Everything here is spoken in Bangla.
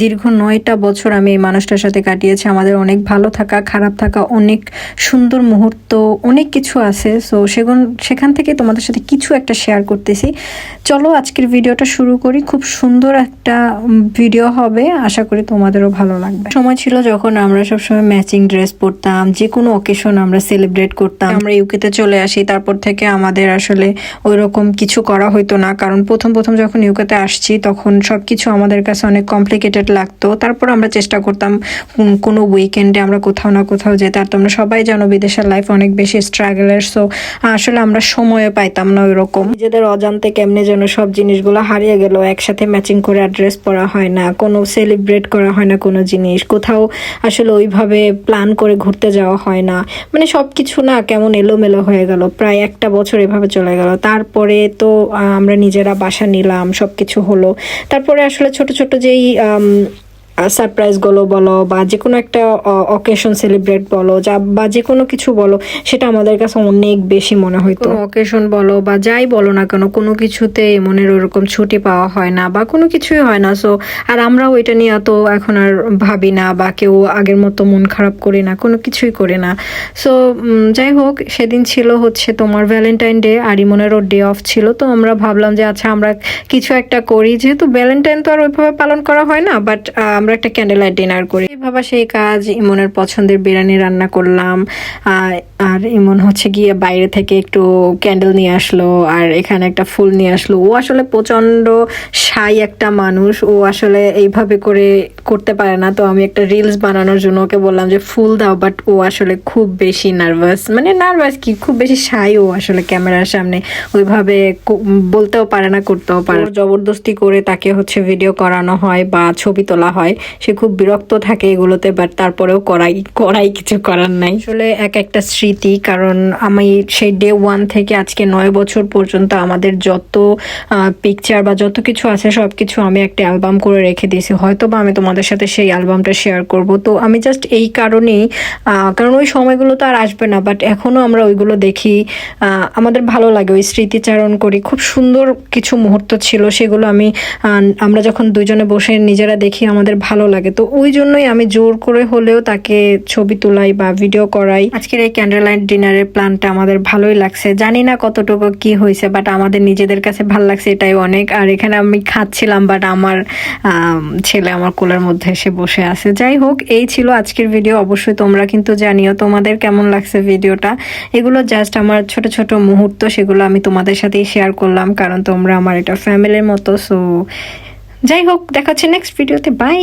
দীর্ঘ নয়টা বছর আমি এই মানুষটার সাথে কাটিয়েছি। আমাদের অনেক ভালো থাকা, খারাপ থাকা, অনেক সুন্দর মুহূর্ত, অনেক কিছু আছে। সো সেগুন সেখান থেকে তোমাদের সাথে কিছু একটা শেয়ার করতেছি। চলো আজকের ভিডিওটা শুরু করি। খুব সুন্দর একটা ভিডিও হবে। আশা করি তোমাদেরও ভালো লাগবে। সময় ছিল যখন আমরা সবসময় ম্যাচিং ড্রেস পরতাম, যে কোনো অকেশন আমরা সেলিব্রেট করতাম। আমরা ইউকেতে চলে আসি, তারপর থেকে আমাদের আসলে ওই রকম কিছু করা হইতো না। কারণ প্রথম প্রথম যখন ইউকেতে আসছি, তখন সব কিছু আমাদের কাছে অনেক কমপ্লিকেটেড লাগতো। তারপর আমরা চেষ্টা করতাম কোনো উইকেন্ডে আমরা কোথাও না কোথাও যেতে। আর তোমরা সবাই জানো বিদেশের লাইফ অনেক বেশি স্ট্রাগলের সো আসলে আমরা সময় পাইতাম না ওই রকম নিজেদের অজান্তে কেমনে যেন সব জিনিসগুলো হারিয়ে গেল। একসাথে ম্যাচিং করে অ্যাড্রেস পরা হয় না, কোনো সেলিব্রেট করা হয় না কোনো জিনিস। কোথাও আসলে ওইভাবে প্ল্যান করে ঘুরতে যাওয়া হয় না। মানে সব কিছু না কেমন এলোমেলো হয়ে গেল। প্রায় একটা বছর এভাবে চলে গেল। তারপরে তো আমরা নিজেরা বাসা নিলাম সব কিছু হলো। তারপরে আসলে ছোট ছোট যেই আম, সারপ্রাইজগুলো বলো বা যে কোনো একটা অকেশন সেলিব্রেট বলো যা, বা যে কোনো কিছু বলো, সেটা আমাদের কাছে অনেক বেশি মনে হইতো অকেশন বলো বা যাই বলো না কেন, কোনো কিছুতে মনের ওরকম ছুটি পাওয়া হয় না বা কোনো কিছুই হয় না। সো আর আমরাও এটা নিয়ে অত এখন আর ভাবি না বা কেউ আগের মতো মন খারাপ করি না, কোনো কিছুই করি না। সো যাই হোক, সেদিন ছিল হচ্ছে তোমার ভ্যালেন্টাইন ডে আর ইমনেরও ডে অফ ছিল। তো আমরা ভাবলাম যে আচ্ছা আমরা কিছু একটা করি। যেহেতু ভ্যালেন্টাইন তো আর ওইভাবে পালন করা হয় না বাট আমরা একটা ক্যান্ডেল লাইট ডিনার করি। ভাবা সেই কাজ, ইমনের পছন্দের বিরিয়ানি রান্না করলাম। আর ইমন হচ্ছে গিয়ে বাইরে থেকে একটু ক্যান্ডেল নিয়ে আসলো, আর এখানে একটা ফুল নিয়ে আসলো। ও আসলে প্রচণ্ড সাই একটা মানুষ। ও আসলে এইভাবে করে করতে পারে না। তো আমি একটা রিলস বানানোর জন্য ওকে বললাম যে, ফুল দাও। বাট ও আসলে খুব বেশি নার্ভাস মানে নার্ভাস কি? খুব বেশি সাই ও আসলে ক্যামেরার সামনে। ওইভাবে বলতেও পারে না, করতেও পারে জবরদস্তি করে তাকে হচ্ছে ভিডিও করানো হয় বা ছবি তোলা হয়। সে খুব বিরক্ত থাকে এগুলোতে বাট তারপরেও করাই করাই কিছু করার নাই। আসলে এক একটা স্মৃতি, কারণ আমি সেই ডে ওয়ান থেকে আজকে নয় বছর পর্যন্ত আমাদের যত পিকচার বা যত কিছু আছে সব কিছু আমি একটা অ্যালবাম করে রেখে দিয়েছি। হয়তো বা আমি তোমাদের সাথে সেই অ্যালবামটা শেয়ার করব। তো আমি জাস্ট এই কারণেই কারণ ওই সময়গুলো তো আর আসবে না বাট এখনও আমরা ওইগুলো দেখি। আমাদের ভালো লাগে ওই স্মৃতিচারণ করি। খুব সুন্দর কিছু মুহূর্ত ছিল, সেগুলো আমি আমরা যখন দুজনে বসে নিজেরা দেখি, আমাদের ভালো লাগে। তো ওই জন্যই আমি জোর করে হলেও তাকে ছবি তোলাই বা ভিডিও করাই। আজকের এই ক্যান্ডেল লাইট ডিনারের প্ল্যানটা আমাদের ভালোই লাগছে। জানি না কতটুকু কি হয়েছে বাট আমাদের নিজেদের কাছে ভালো লাগছে এটাই অনেক। আর এখানে আমি খাচ্ছিলাম বাট আমার আম, ছেলে আমার কোলের মধ্যে এসে বসে আছে। যাই হোক এই ছিল আজকের ভিডিও অবশ্যই তোমরা কিন্তু জানিও তোমাদের কেমন লাগছে ভিডিওটা এগুলো জাস্ট আমার ছোট ছোট মুহূর্ত সেগুলো আমি তোমাদের সাথেই শেয়ার করলাম কারণ তোমরা আমার এটা ফ্যামিলির মতো সো যাই হোক দেখা হচ্ছে নেক্সট ভিডিওতে বাই